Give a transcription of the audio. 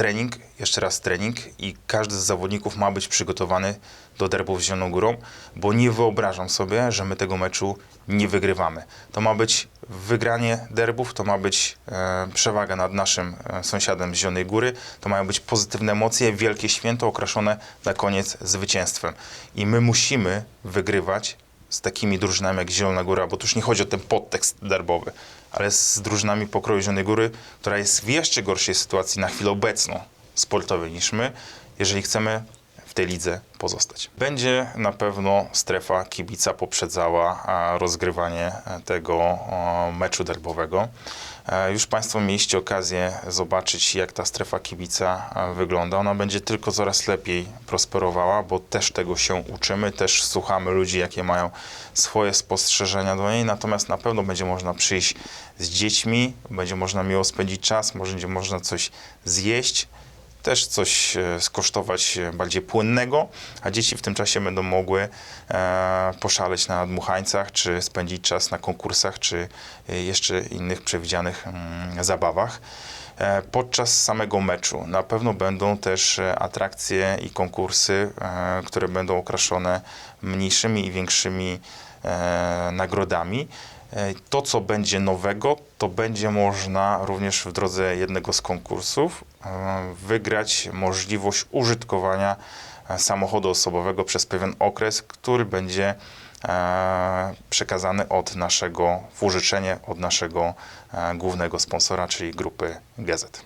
trening, jeszcze raz trening i każdy z zawodników ma być przygotowany do derbów z Zieloną Górą, bo nie wyobrażam sobie, że my tego meczu nie wygrywamy. To ma być wygranie derbów, to ma być e, przewaga nad naszym e, sąsiadem z Zielonej Góry, to mają być pozytywne emocje, wielkie święto okraszone na koniec zwycięstwem. I my musimy wygrywać z takimi drużynami jak Zielona Góra, bo tu już nie chodzi o ten podtekst derbowy, ale z drużynami pokroju Zielonej Góry, która jest w jeszcze gorszej sytuacji na chwilę obecną sportowej niż my, jeżeli chcemy w tej lidze pozostać. Będzie na pewno strefa kibica poprzedzała a, rozgrywanie e, tego o, meczu derbowego. E, Już Państwo mieliście okazję zobaczyć, jak ta strefa kibica e, wygląda. Ona będzie tylko coraz lepiej prosperowała, bo też tego się uczymy, też słuchamy ludzi, jakie mają swoje spostrzeżenia do niej. Natomiast na pewno będzie można przyjść z dziećmi, będzie można miło spędzić czas, może będzie można coś zjeść też coś e, skosztować e, bardziej płynnego, a dzieci w tym czasie będą mogły e, poszaleć na dmuchańcach, czy spędzić czas na konkursach, czy jeszcze innych przewidzianych mm, zabawach. Podczas samego meczu na pewno będą też atrakcje i konkursy, które będą okraszone mniejszymi i większymi nagrodami. E, To, co będzie nowego, to będzie można również w drodze jednego z konkursów e, wygrać możliwość użytkowania e, samochodu osobowego przez pewien okres, który będzie przekazany od naszego, w użyczenie od naszego głównego sponsora, czyli grupy GZ.